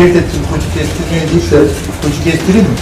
Ettim, koçu kestirmeye değil de koçu kestireyim mi?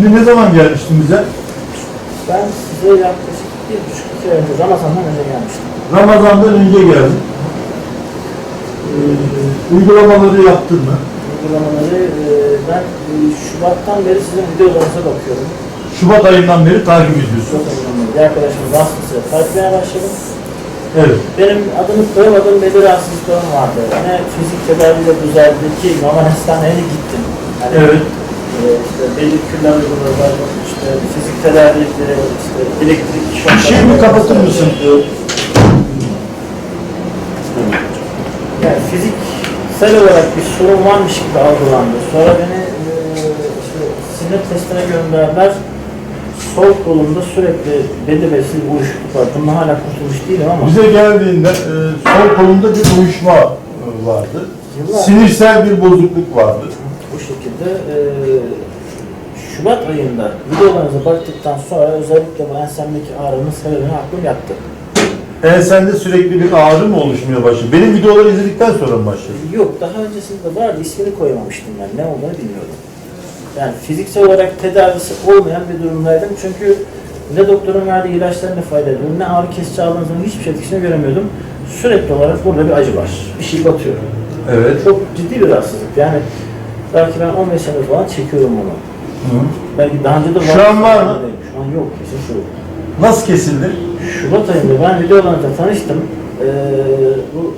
Şimdi ne zaman gelmiştin bize? Ben size yaklaşık bir buçuk iki ay önce Ramazan'dan önce gelmiştim. Ramazan'dan önce geldin. Ee, uygulamaları yaptın mı? Uygulamaları e, ben e, Şubat'tan beri sizin videolarınıza bakıyorum. Şubat ayından beri takip ediyorsun. Şubat ayından beri bir arkadaşımın vasıtasıyla takipine başladım. Evet. Benim adını koyamadığım belli rahatsızlıklarım vardı. Ne fizik tedaviyle düzeldi ki normal hastaneye gittim. Yani, Evet. E, işte belli küller uyguladılar, işte fizik tedavi, e, işte elektrik şok. Işığı mı kapatır mısın? Yani fiziksel olarak bir sorun varmış gibi algılandı. Sonra beni e, işte sinir testine gönderdiler. Sol kolumda sürekli belli belirsiz uyuşukluk var. Bundan hala kurtulmuş değilim ama Bize geldiğinde e, sol kolunda bir uyuşma vardı. Yıllar- Sinirsel bir bozukluk vardı. Bu şekilde e, Şubat ayında videolarınıza baktıktan sonra özellikle bu ensemdeki ağrının sebebini aklım yattı. Ensende sürekli bir ağrı mı oluşmaya başladı? Benim videoları izledikten sonra mı başladı? Yok daha öncesinde vardı ismini koymamıştım ben ne olduğunu bilmiyordum. Yani fiziksel olarak tedavisi olmayan bir durumdaydım çünkü ne doktorun verdiği ilaçların ne fayda ediyor, ne ağrı kesici aldığınızın hiçbir şey etkisini göremiyordum. Sürekli olarak burada bir acı var, bir şey batıyor. Evet. Çok ciddi bir rahatsızlık yani belki ben 15 sene falan çekiyorum bunu. Hı. Belki daha önce de Şu an var mı? Şu an yok kesin şu. Nasıl kesildi? Şubat ayında ben videolarında tanıştım. Ee, bu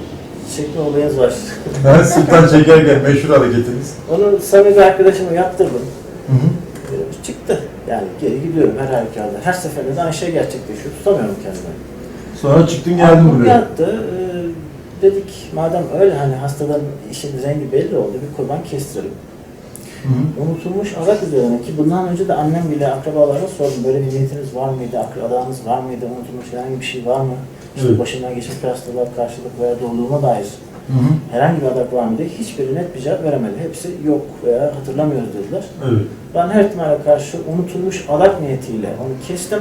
çekme olayınız var. Ben Sultan çekerken meşhur hareketiniz. Onu samimi bir arkadaşıma yaptırdım. Hı hı. Ee, çıktı. Yani geri gidiyorum her halükarda. Her seferinde de aynı şey gerçekleşiyor. Tutamıyorum kendimi. Sonra çıktın geldin Aklım buraya. yattı. Ee, dedik madem öyle hani hastadan işin rengi belli oldu bir kurban kestirelim. Hı hı. Unutulmuş adak üzerine ki bundan önce de annem bile akrabalarına sordum. Böyle bir niyetiniz var mıydı? Akrabalarınız var mıydı? Unutulmuş herhangi bir şey var mı? İşte Evet. başından geçmiş bir hastalığa karşılık veya doğduğuma dair Hı hı. herhangi bir adak var mı diye hiçbiri net bir cevap veremedi. Hepsi yok veya hatırlamıyoruz dediler. Evet. Ben her ihtimale karşı unutulmuş adak niyetiyle onu kestim.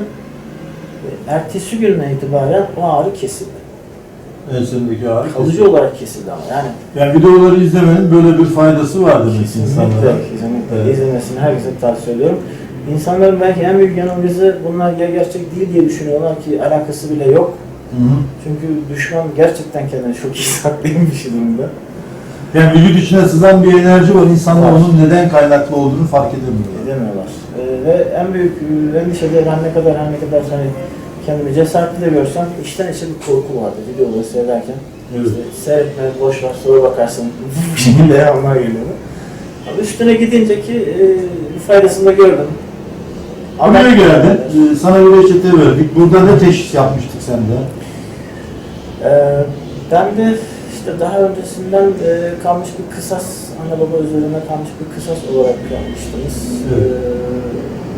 Ertesi günden itibaren o ağrı kesildi. Ensendeki ağrı Kalıcı kesildi. olarak kesildi ama yani Yani videoları izlemenin böyle bir faydası var demek ki kesinlikle, insanlara. kesinlikle Evet. izlemesini herkese tavsiye ediyorum. İnsanların belki en büyük yanılgısı bunlar ya gerçek değil diye düşünüyorlar ki alakası bile yok. Hı hı. Çünkü düşman gerçekten kendini çok iyi şey durumda. Yani vücut içine sızan bir enerji var. İnsanlar Var. onun neden kaynaklı olduğunu fark edemiyorlar. Edemiyorlar. Ee, ve en büyük e, endişeleri her ne kadar her ne kadar hani kendimi cesaretli de görsem içten içe bir korku vardı videoları seyrederken. Evet. İşte seyretme, boş ver, sonra bakarsın. Şekilde yanlar geliyordu. Ama üstüne gidince ki e, faydasını da gördüm. Buraya geldin. Ee, Sana bir reçete verdik. Burada ne teşhis yapmıştık sende? Ee, ben de işte daha öncesinden e, kalmış bir kısas, anne baba üzerine kalmış bir kısas olarak yapmıştınız. Evet.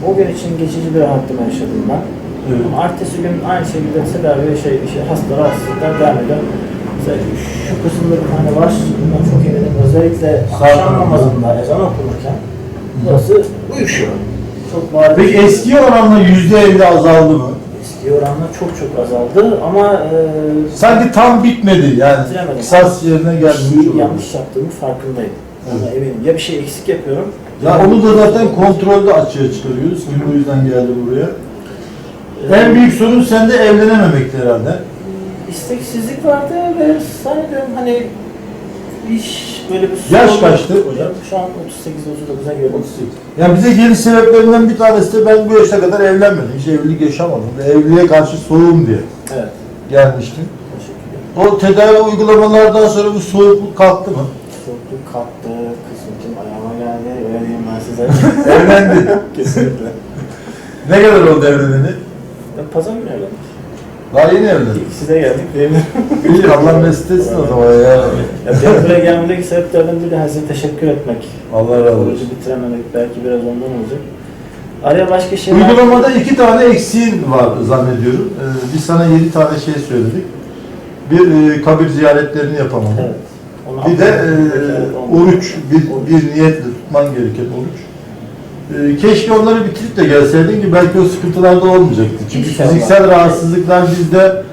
E, o gün için geçici bir rahatlama yaşadım ben. Evet. Ertesi gün aynı şekilde tedavi şey, şey hasta rahatsızlıklar devam ediyor. Mesela şu kısımda bir tane var, bundan çok eminim. Özellikle akşam namazında ezan okunurken burası uyuşuyor. Çok bariz. Peki eski oranla yüzde elli azaldı mı? Eski oranla çok çok azaldı ama e, Sanki tam bitmedi yani. Bitiremedim. Kısas yerine gelmiş oldu. yanlış yaptığımı farkındayım. Ona eminim. Ya bir şey eksik yapıyorum. Ya onu da zaten kontrolde açığa çıkarıyoruz ki bu yüzden geldi buraya. En büyük sorun sende evlenememekti herhalde. isteksizlik vardı ve zannediyorum hani iş böyle bir Yaş sorun- kaçtı? Hocam şu an 38-39'a geliyorum. Yani bize geliş sebeplerinden bir tanesi de ben bu yaşa kadar evlenmedim. Hiç evlilik yaşamadım. Ve evliliğe karşı soğuğum diye Evet. gelmiştim. Teşekkür ederim. O tedavi uygulamalardan sonra bu soğukluk kalktı mı? Soğukluk kalktı, kısmetim ayağıma geldi. Öyle diyeyim ben size. Evlendi. Kesinlikle. ne kadar oldu evleneni? Pazar günü evlendim. Daha yeni evlendi. İkisi de geldik mi? İyi Allah mesut etsin o zaman ya. ya benim buraya gelmemdeki sebeplerden biri de size teşekkür etmek. Allah razı Orucu olsun. bitirememek belki biraz ondan olacak. Araya başka şey Uygulamada iki tane eksiğin var zannediyorum. Ee, biz sana yedi tane şey söyledik. Bir e, kabir ziyaretlerini yapamadın. Evet. Onu Bir de e, oruç, bir, bir niyetle tutman gereken oruç. E, keşke onları bitirip de gelseydin ki belki o sıkıntılar da olmayacaktı. Çünkü İnşallah. fiziksel rahatsızlıklar bizde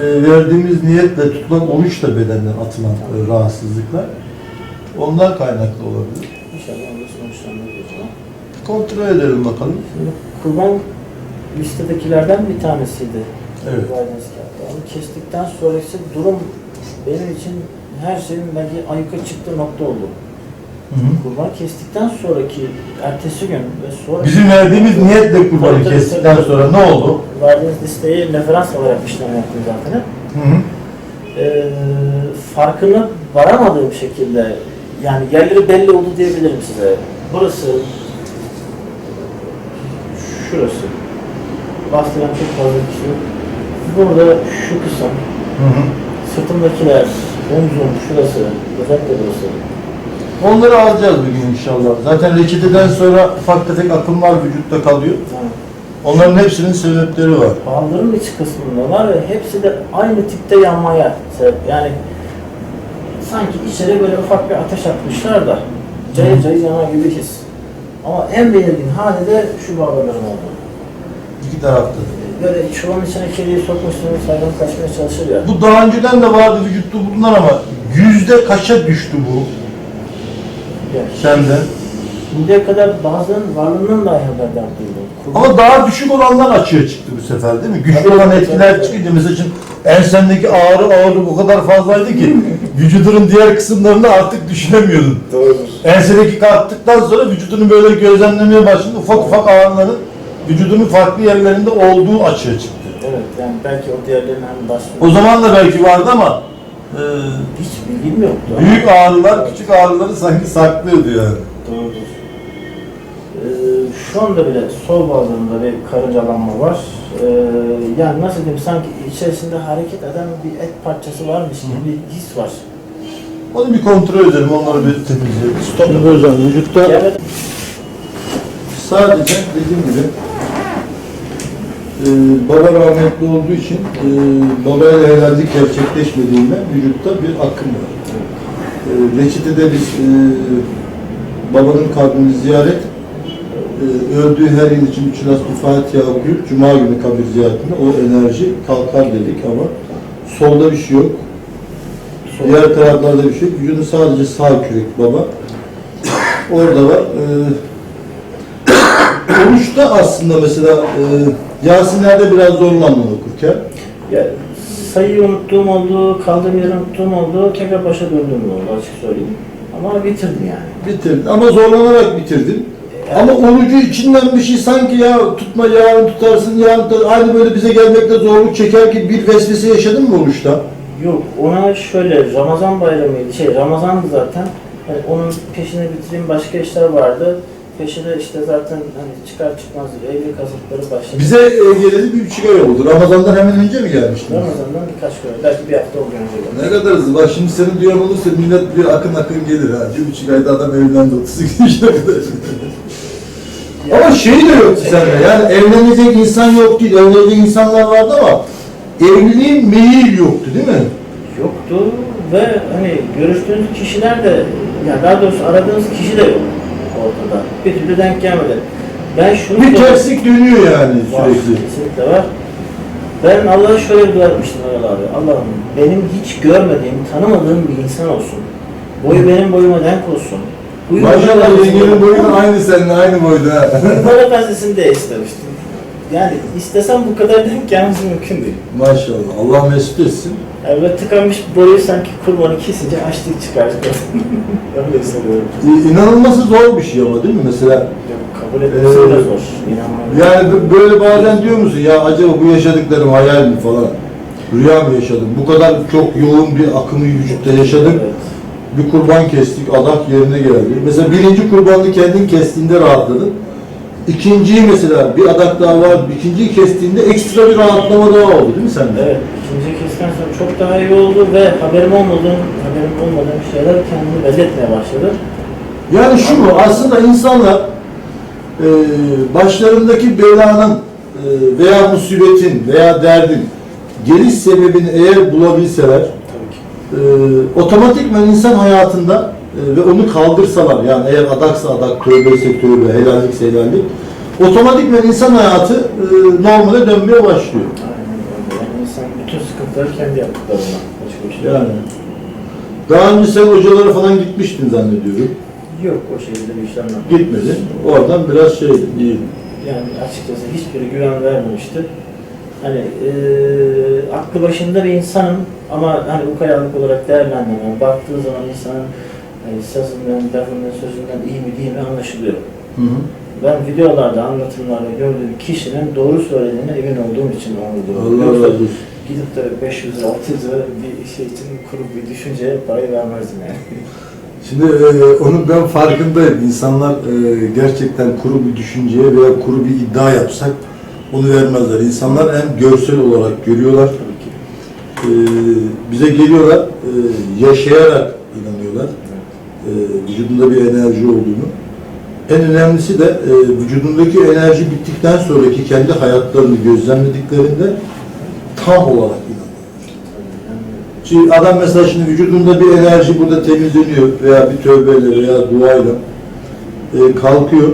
e, verdiğimiz niyetle tutulan oruç da bedenden atılan e, rahatsızlıklar. Ondan kaynaklı olabilir. İnşallah onda sonuçlarını göreceğim. Kontrol edelim bakalım. Şimdi kurban listedekilerden bir tanesiydi. Evet. Guidance kağıdı. Onu kestikten sonrası durum benim için her şeyin belki ayyuka çıktığı nokta oldu. Kurban kestikten sonraki ertesi gün ve sonra Bizim verdiğimiz niyetle kurbanı Tabii, kestikten tabii. sonra ne oldu? verdiğiniz listeyi referans alarak işlem yaptım zaten. Hı hı. Ee, farkını varamadığım şekilde yani yerleri belli oldu diyebilirim size. Burası şurası. Bastıran çok fazla kişi yok. Burada şu kısım, Hı hı. sırtımdakiler, omzum, şurası, özellikle burası. Onları alacağız bugün inşallah. Zaten reçeteden sonra ufak tefek akımlar vücutta kalıyor. Onların hepsinin sebepleri var. Bağların iç kısmında var ve hepsi de aynı tipte yanmaya sebep. Yani sanki içeri böyle ufak bir ateş atmışlar da cayır cayır yanar gibi his. Ama en belirgin hali de şu bağların olduğu. İki tarafta. Böyle çuvalın içine kediyi sokmuşsunuz, hayvan kaçmaya çalışır ya. Bu daha önceden de vardı vücutta bulunan ama yüzde kaça düştü bu Yani sende? Şimdiye kadar bazılarının varlığından dahi haberdar değilim. Ama daha düşük olanlar açığa çıktı bu sefer değil mi? Güçlü olan etkiler çıkınca mesela şimdi ensendeki ağrı ağırlık o kadar fazlaydı ki vücudunun diğer kısımlarını artık düşünemiyordun. Doğrudur. Ensedeki kalktıktan sonra vücudunu böyle gözlemlemeye başladı. Ufak ufak ağrıların vücudunun farklı yerlerinde olduğu açığa çıktı. Evet yani belki o diğerlerinin hem baş... O zaman da belki vardı ama e, Hiç bilgim yoktu. büyük ağrılar küçük ağrıları sanki saklıyordu yani. Doğrudur. Ee, şu anda bile sol bağlarında bir karıncalanma var. Ee, yani nasıl diyeyim sanki içerisinde hareket eden bir et parçası varmış gibi bir his var. Onu bir kontrol edelim, onları bir temizleyelim. Stop. Şimdi hocam vücutta Evet. sadece dediğim gibi e, baba rahmetli olduğu için e, babayla helallik gerçekleşmediğinde vücutta bir akım var. E, reçetede biz e, babanın kabrini ziyaret e, öldüğü her yıl için üç nas Fatiha okuyup Cuma günü kabir ziyaretinde o enerji kalkar dedik ama solda bir şey yok. Sol- Diğer taraflarda bir şey yok. Vücudun sadece sağ kürek baba. Orada var. Ee, oruçta aslında mesela e, Yasinler'de biraz zorlandım okurken. Ya, sayıyı unuttuğum oldu, kaldığım yeri unuttuğum oldu, tekrar başa döndüğüm oldu açık söyleyeyim. Ama bitirdim yani. Bitirdin ama zorlanarak bitirdin. Ama orucu içinden bir şey sanki ya tutma yarın tutarsın yarın tutar. Aynı böyle bize gelmekte zorluk çeker ki bir vesvese yaşadın mı oruçta? Yok ona şöyle Ramazan bayramıydı şey Ramazandı zaten. Yani onun peşine bitireyim başka işler vardı. Peşine işte zaten hani çıkar çıkmaz evlilik hazırlıkları başladı. Bize e, geleli bir buçuk ay oldu. Ramazan'dan hemen önce mi gelmiştin? Ramazan'dan birkaç gün önce, belki bir hafta oldu önce. Ne kadar hızlı. Bak şimdi senin duyan olursa millet bir akın akın gelir ha. Bir buçuk ayda adam evlendi 32 yaşına kadar. Ama şey de yok sende. Yani evlenecek insan yok değil. Evlenecek insanlar vardı ama evliliğe meyil yoktu değil mi? Yoktu ve hani görüştüğünüz kişiler de, yani daha doğrusu aradığınız kişi de yok ortada. Bir türlü denk gelmedi. Ben şunu Bir terslik dönüyor yani Var, sürekli. Kesinlikle var. Ben Allah'a şöyle dua etmiştim Erol abi. Allah'ım benim hiç görmediğim, tanımadığım bir insan olsun. Boyu benim boyuma denk olsun. Huyu Maşallah yengenin boyun aynı seninle aynı boyda. Bana benzesin de istemiştim. Yani istesem bu kadar denk gelmesi mümkün değil. Maşallah. Allah mesut etsin. Yani böyle tıkanmış boyu sanki kurbanı kesince açlık çıkar. Öyle hissediyorum. Ee, İnanılması zor bir şey ama değil mi? Mesela Kabul etmesi Ee, de zor. İnanmam. yani böyle bazen diyor musun ya acaba bu yaşadıklarım hayal mi falan? Rüya mı yaşadım? Bu kadar çok yoğun bir akımı vücutta yaşadım. Evet. Bir kurban kestik, adak yerine geldi. Mesela birinci kurbanı kendin kestiğinde rahatladın. İkinciyi mesela bir adak daha var, ikinciyi kestiğinde ekstra bir rahatlama daha oldu değil mi sende? Evet, kesten sonra çok daha iyi oldu ve haberim olmadığım, haberim olmadığım şeyler kendini belli etmeye başladı. Yani şu mu? Aslında insanlar e, başlarındaki belanın e, veya musibetin veya derdin geliş sebebini eğer bulabilseler e, otomatikman insan hayatında e, ve onu kaldırsalar yani eğer adaksa adak, tövbeyse tövbe, helallikse helallik otomatikman insan hayatı e, normale dönmeye başlıyor. Aynen öyle. Yani insan sıkıntıları kendi yaptıklarından. Şey Yani daha önce sen hocalara falan gitmiştin zannediyorum. yok o şekilde bir işlem yok. Gitmedin. Oradan biraz şey iyi. Yani açıkçası hiçbiri güven vermemişti. Hani eee aklı başında bir insanım ama hani ukayalık olarak değerlendirmem. Baktığı zaman insanın hani sözünden, lafından, sözünden iyi mi değil mi anlaşılıyor. Hı hı. Ben videolarda, anlatımlarda gördüğüm kişinin doğru söylediğine emin olduğum için onu. Allah razı olsun. Gidip de 500 lira, 600 lira bir şey için kurup bir düşünceye parayı vermezdim yani. Şimdi e, onun ben farkındayım. İnsanlar e, gerçekten kuru bir düşünceye veya kuru bir iddia yapsak onu vermezler. İnsanlar hem görsel olarak görüyorlar, e, bize geliyorlar, e, yaşayarak inanıyorlar. E, vücudunda bir enerji olduğunu. En önemlisi de e, vücudundaki enerji bittikten sonraki kendi hayatlarını gözlemlediklerinde tam olarak inanıyorlar. Yani Şimdi adam mesela şimdi vücudunda bir enerji burada temizleniyor veya bir tövbeyle veya duayla e, kalkıyor.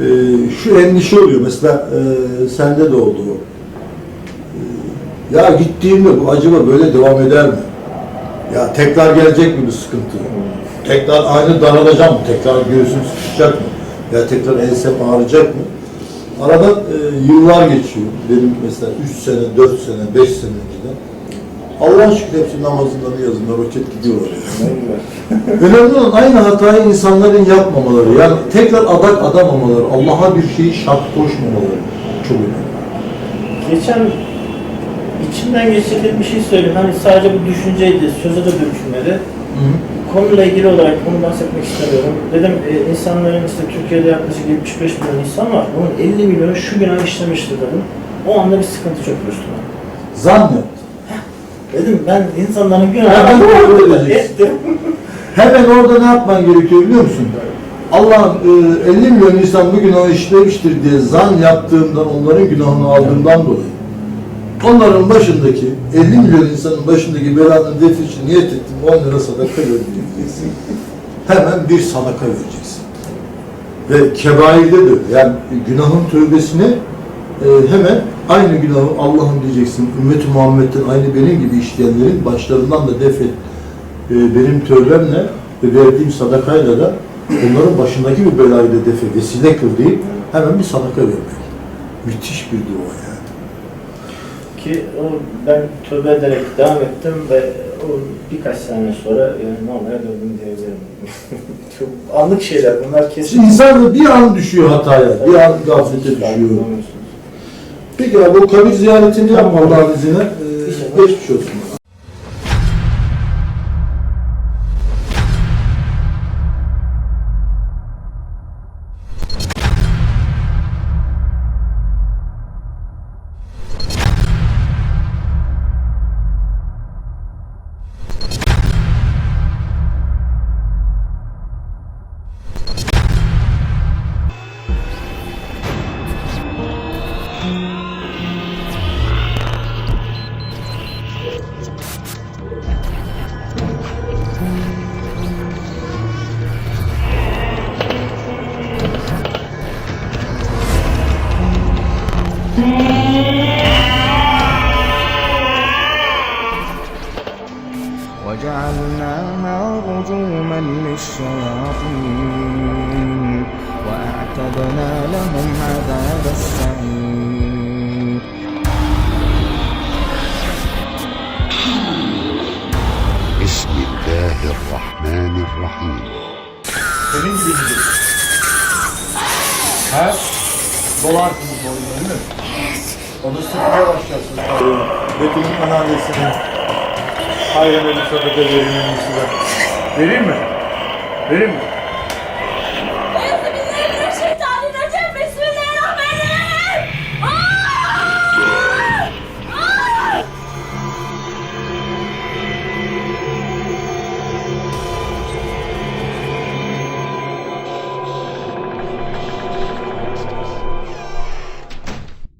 E, şu endişe oluyor mesela e, sende de oldu o. E, ya gittiğimde bu acaba böyle devam eder mi? Ya tekrar gelecek mi bu sıkıntı? Tekrar aynı daralacak mı? Tekrar göğsüm sıkışacak mı? Ya tekrar ensem ağrıyacak mı? Aradan e, yıllar geçiyor. Benim mesela 3 sene, 4 sene, 5 sene önceden. Allah şükür hepsi namazından yazında vakit gidiyorlar yani. Önemli olan aynı hatayı insanların yapmamaları. Yani tekrar adak adamamaları, Allah'a bir şeyi şart koşmamaları çok önemli. Geçen içimden geçirdiğim bir şey söyleyeyim. Hani sadece bu düşünceydi, söze de dönüşmedi. Konuyla ilgili olarak bunu bahsetmek istemiyorum. Dedim e, insanların işte Türkiye'de yaklaşık 75 milyon insan var. Bunun 50 milyonu şu günah işlemiştir dedim. O anda bir sıkıntı çöktü üstüme. Zannet. Dedim ben insanların günahını ettim. Hemen orada ne yapman gerekiyor biliyor musun? Allah e, 50 milyon insan bu günahı işlemiştir diye zan yaptığımdan, onların günahını aldığımdan dolayı onların başındaki, 50 milyon insanın başındaki belanın defi için niyet ettim, 10 lira sadaka vereceksin. Hemen bir sadaka vereceksin. Ve kebairde de yani günahın tövbesine e, hemen aynı günahı Allah'ım diyeceksin. Ümmet-i Muhammed'den aynı benim gibi işleyenlerin başlarından da def et. E, benim tövbemle ve verdiğim sadakayla da onların başındaki bir belayı da defe vesile kıl deyip hemen bir sadaka vermek. Müthiş bir dua yani. Ki o ben tövbe ederek devam ettim ve o birkaç sene sonra yani normale döndüm diyebilirim. Çok anlık şeyler bunlar kesin. Şimdi insan da bir an düşüyor hataya, bir an gaflete düşüyor. Peki abi o kabir ziyaretini yapma Allah'ın izniyle. Ee, geçmiş olsun. وجعلناها رجوما للشياطين وأعتدنا لهم عذاب السعير. بسم الله الرحمن الرحيم. Dolarsınız boyunca değil mi? Onu sıkmaya başlarsınız. Betül'ün anneannesine hayran bir sadaka verin en iyisi ben. Vereyim mi? Vereyim mi?